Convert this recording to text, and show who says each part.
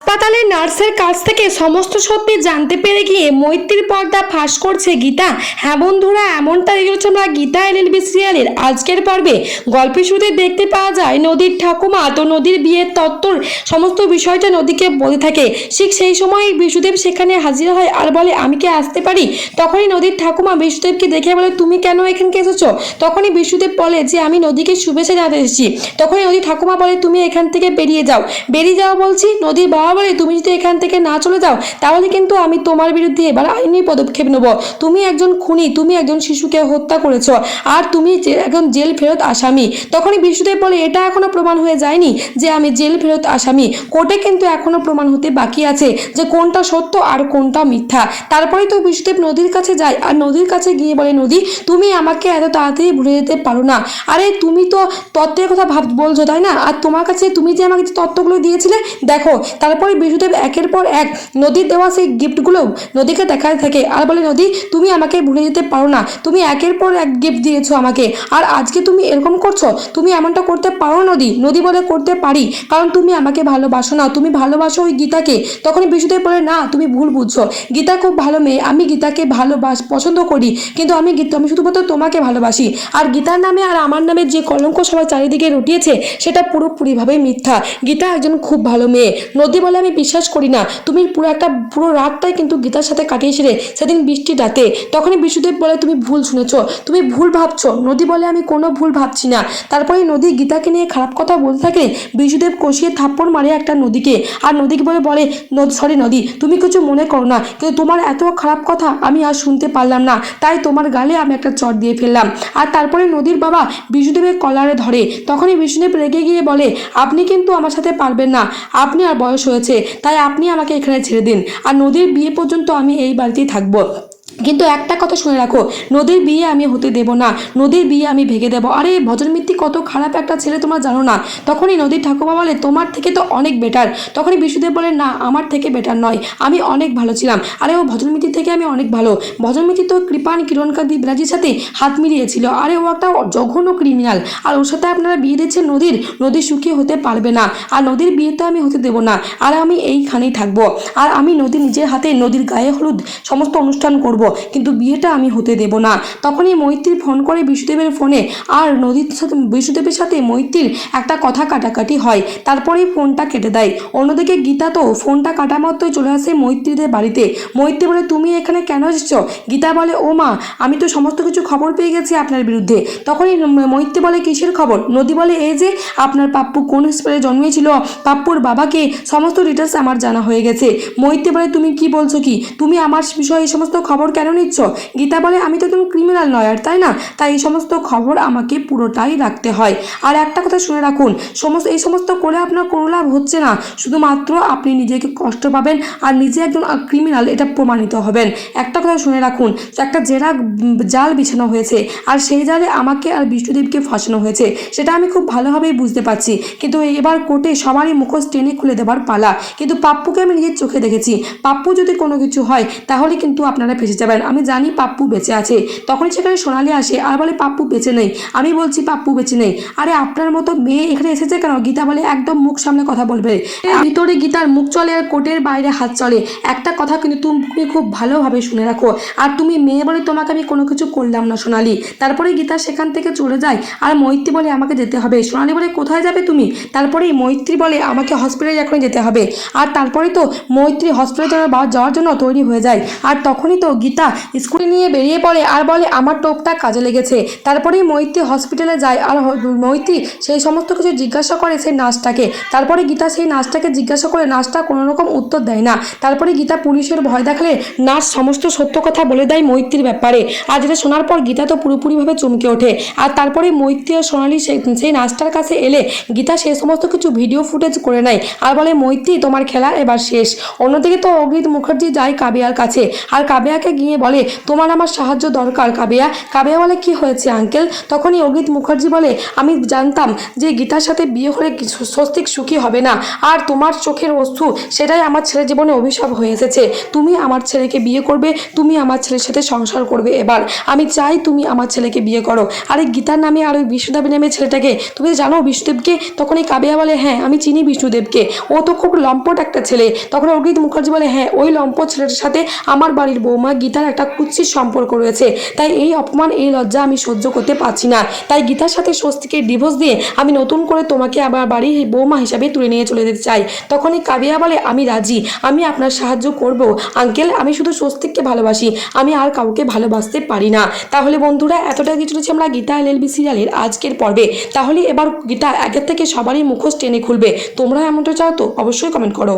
Speaker 1: হাসপাতালের নার্সের কাছ থেকে সমস্ত সত্যি জানতে পেরে গিয়ে মৈত্রীর পর্দা ফাঁস করছে গীতা। হ্যাঁ বন্ধুরা, এমনটা দেখেছি আমরা গীতা এলএলবি সিরিয়ালের আজকের পর্বে। গল্পের শুরুতে দেখতে পাওয়া যায়, নদীর ঠাকুমা তো নদীর বিয়ের তত্ত্বর সমস্ত বিষয়টা নদীকে বলে থাকে। ঠিক সেই সময় বিশুদেব সেখানে হাজির হয় আর বলে, আমি কি আসতে পারি? তখনই নদীর ঠাকুমা বিশুদেবকে দেখে বলে, তুমি কেন এখানকে এসেছ? তখনই বিশুদেব বলে, যে আমি নদীকে শুভেচ্ছা জানাতে এসেছি। তখনই নদী ঠাকুমা বলে, তুমি এখান থেকে বেরিয়ে যাও। বেরিয়ে যাও বলছি, নদীর বাবা বলে তুমি যদি এখান থেকে না চলে যাও, তাহলে কিন্তু আমি তোমার বিরুদ্ধে এবার আইনি পদক্ষেপ নেব। তুমি একজন খুনি, তুমি একজন শিশুকে হত্যা করেছ, আর তুমি একজন জেল ফেরত আসামি। তখনই বিশুদেব বলে, এটা এখনও প্রমাণ হয়ে যায়নি যে আমি জেল ফেরত আসামি। কোর্টে কিন্তু এখনও প্রমাণ হতে বাকি আছে যে কোনটা সত্য আর কোনটা মিথ্যা। তারপরে তো বিশুদেব নদীর কাছে যায়, আর নদীর কাছে গিয়ে বলে, নদী, তুমি আমাকে এত তাড়াতাড়ি ভুলে যেতে পারো না। আরে, তুমি তো তত্ত্বের কথা ভাব, বলছো, তাই না? আর তোমার কাছে তুমি যে আমাকে তত্ত্বগুলো দিয়েছিলে, দেখো তারপরে বিশুদেব একের পর এক নদীর দেওয়া সেই গিফটগুলো নদীকে দেখাতে থাকে। আর বলে, নদী, তুমি আমাকে ভুলে যেতে পারো না। তুমি একের পর এক গিফট দিয়েছ আমাকে। আর আজকে তুমি এরকম করছ, তুমি এমনটা করতে পারো নদী। নদী বলে করতে পারি, কারণ তুমি আমাকে ভালোবাসো না। তুমি ভালোবাসো ওই গীতাকে। তখনই বিশুদেব বলে, না, তুমি ভুল বুঝছ। গীতা খুব ভালো মেয়ে। আমি গীতাকে ভালোবাস, পছন্দ করি। কিন্তু আমি গীতা, আমি শুধুমাত্র তোমাকে ভালোবাসি। আর গীতার নামে আর আমার নামে যে কলঙ্ক সবাই চারিদিকে রটিয়েছে, সেটা পুরোপুরিভাবে মিথ্যা। গীতা একজন খুব ভালো মেয়ে। নদী বলে আমি বিশ্বাস করি না। তুমি পুরো একটা, পুরো রাতটাই কিন্তু গীতার সাথে কাটিয়েছিলে সেদিন বৃষ্টি রাতে। তখনই বিশুদেব বলে, তুমি ভুল শুনেছ। তুমি ভুল ভাবছ। নদী বলে আমি কোনো ভুল ভাবছি না। তারপরে নদী গীতাকে নিয়ে খারাপ কথা বলতে থাকে বিশুদেব কষিয়ে থাপ্পড় মারে একটা নদীকে। আর নদীকে বলে বলে সরি নদী। তুমি কিছু মনে করো না। কিন্তু তোমার এত খারাপ কথা আমি আর শুনতে পারলাম না। তাই তোমার গালে আমি একটা চট দিয়ে ফেললাম। আর তারপরে নদীর বাবা বিশুদেবের কলারে ধরে। তখনই বিষ্ণুদেব রেগে গিয়ে বলে, আপনি কিন্তু আমার সাথে পারবেন না। আপনি আর বয়স হয়েছে, তাই আপনি আমাকে এখানে ছেড়ে দিন। আর নদীর বিয়ে পর্যন্ত আমি এই বাড়িতেই থাকব। কিন্তু একটা কথা শুনে রাখো, নদীর বিয়ে আমি হতে দেব না, নদীর বিয়ে আমি ভেঙে দেবো। আরে ভজনমিত্তি কত খারাপ একটা ছেলে তোমরা জানো না। তখনই নদীর ঠাকুমা বলে, তোমার থেকে তো অনেক বেটার তখনই বিশুদেব বলে, না, আমার থেকে বেটার নয়। আমি অনেক ভালো ছিলাম। আরে, ও ভজনমিতি থেকে আমি অনেক ভালো। ভজনমিতি তো কৃপান কিরণকান্তি বিরাজির সাথে হাত মিলিয়েছিল। আরে, ও একটা জঘন্য ক্রিমিনাল আর ওর সাথে আপনারা বিয়ে দিচ্ছেন নদীর নদী সুখী হতে পারবে না। আর নদীর বিয়ে তো আমি হতে দেবো না। আর আমি এইখানেই থাকব। আর আমি নদী নিজের হাতে, নদীর গায়ে হলুদ সমস্ত অনুষ্ঠান করব। কিন্তু বিয়েটা আমি হতে দেব না। তখনই মৈত্রী ফোন করে বিশুদেবের ফোনে, আর নদীর সাথে, বিশুদেবের সাথে মৈত্রীর একটা কথা কাটাকাটি হয়। তারপরেই ফোনটা কেটে দেয়। অন্যদিকে গীতা তো ফোনটা কাটা মাত্রই চলে আসে মৈত্রীদের বাড়িতে। মৈত্রী বলে, তুমি এখানে কেন এসেছ? গীতা বলে, ও মা, আমি তো সমস্ত কিছু খবর পেয়ে গেছি আপনার বিরুদ্ধে। তখনই মৈত্রী বলে, কিসের খবর? নদী বলে, এই যে আপনার পাপ্পু কোন স্পেলে জন্মেছিল? পাপ্পুর বাবাকে সমস্ত ডিটেলস আমার জানা হয়ে গেছে। মৈত্রী বলে, তুমি কি বলছো কি? তুমি আমার বিষয়ে এই সমস্ত খবর কেন নিচ্ছ? গীতা বলে, আমি তো একজন ক্রিমিনাল লয়ার তাই না? তাই এই সমস্ত খবর আমাকে পুরোটাই রাখতে হয়। আর একটা কথা শুনে রাখুন, সমস্ত, এই সমস্ত করে আপনার কোনো লাভ হচ্ছে না। শুধুমাত্র আপনি নিজেকে কষ্ট পাবেন আর নিজে একজন ক্রিমিনাল এটা প্রমাণিত হবেন। একটা কথা শুনে রাখুন, একটা জেরা জাল বিছানো হয়েছে আর সেই জালে আমাকে আর বিষ্ণুদেবকে ফাঁসানো হয়েছে। সেটা আমি খুব ভালোভাবেই বুঝতে পারছি। কিন্তু এবার কোর্টে সবারই মুখোশ টেনে খুলে দেবার পালা। কিন্তু পাপ্পুকে আমি নিজের চোখে দেখেছি। পাপ্পু যদি কোনো কিছু হয়, তাহলে কিন্তু আপনারা ফেসে যাবেন। আমি জানি পাপ্পু বেঁচে আছে। তখনই সেখানে সোনালি আসে আর বলে, পাপ্পু বেঁচে নেই। আমি বলছি, পাপ্পু বেঁচে নেই। আরে, আপনার মতো মেয়ে এখানে এসেছে কেন? গীতা বলে, একদম মুখ সামনে কথা বলবে। ভিতরে গীতার মুখ চলে আর কোটের বাইরে হাত চলে। একটা কথা কিন্তু তুমি খুব ভালোভাবে শুনে রাখো। আর তুমি মেয়ে বলে তোমাকে আমি কোনো কিছু করলাম না, সোনালি। তারপরে গীতা সেখান থেকে চলে যায় আর মৈত্রী বলে, আমাকে যেতে হবে। সোনালি বলে, কোথায় যাবে তুমি? তারপরে মৈত্রী বলে, আমাকে হসপিটালে এখন যেতে হবে। আর তারপরে তো মৈত্রী হসপিটালে যাওয়ার জন্য তৈরি হয়ে যায়। আর তখনই তো গীতা স্কুলে নিয়ে বেরিয়ে পড়ে আর বলে, আমার টোপটা কাজে লেগেছে। তারপরেই মৈত্রী হসপিটালে যায় আর মৈত্রী সেই সমস্ত কিছু জিজ্ঞাসা করে সেই নার্সটাকে। তারপরে গীতা সেই নার্সটাকে জিজ্ঞাসা করে, নার্সটা কোনো রকম উত্তর দেয় না। তারপরে গীতা পুলিশের ভয় দেখালে নার্স সমস্ত সত্য কথা বলে দেয় মৈত্রীর ব্যাপারে। আর যেটা শোনার পর গীতা তো পুরোপুরিভাবে চমকে ওঠে। আর তারপরে মৈত্রী আর সোনালি সেই সেই নার্সটার কাছে এলে গীতা সেই সমস্ত কিছু ভিডিও ফুটেজ করে নেয়। আর বলে, মৈত্রী, তোমার খেলা এবার শেষ। অন্যদিকে তো অগ্রিত মুখার্জি যায় কাবিয়ার কাছে। আর কাবিয়াকে গিয়ে বলে, তোমার আমার সাহায্য দরকার, কাবেয়া। কাবেয়া বলে কি হয়েছে, আঙ্কেল? তখনই অগিত মুখার্জি বলে, আমি জানতাম যে গীতার সাথে বিয়ে হলে স্বস্তিক সুখী হবে না। আর তোমার চোখের অশ্রু, সেটাই আমার ছেলের জীবনে অভিশাপ হয়ে এসেছে। তুমি আমার ছেলেকে বিয়ে করবে, তুমি আমার ছেলের সাথে সংসার করবে এবার। আমি চাই তুমি আমার ছেলেকে বিয়ে করো। আরে গীতার নামে আর ওই বিষ্ণুদেব নামে ছেলেটাকে, তুমি জানো বিষ্ণুদেবকে? তখন এই কাবেয়া বলে হ্যাঁ আমি চিনি বিষ্ণুদেবকে। ও তো খুব লম্পট একটা ছেলে। তখন অগিত মুখার্জি বলে হ্যাঁ ওই লম্পট ছেলেটার সাথে আমার বাড়ির বৌমা গীতার একটা কুৎসিত সম্পর্ক রয়েছে। তাই এই অপমান, এই লজ্জা আমি সহ্য করতে পারছি না। তাই গীতার সাথে স্বস্তিকে ডিভোর্স দিয়ে আমি নতুন করে তোমাকে আবার বাড়ির বৌমা হিসাবে তুলে নিয়ে চলে যেতে চাই। তখনই কাবিয়া বলে, আমি রাজি। আমি আপনার সাহায্য করব। আঙ্কেল, আমি শুধু স্বস্তিককে ভালোবাসি। আমি আর কাউকে ভালোবাসতে পারি না। তাহলে বন্ধুরা, এতটাই কিছু রয়েছে আমরা গীতা এলএলবি সিরিয়ালের আজকের পর্বে। তাহলে এবার গীতা একের থেকে সবারই মুখোশ টেনে খুলবে। তোমরা এমনটা চাও তো? অবশ্যই কমেন্ট করো।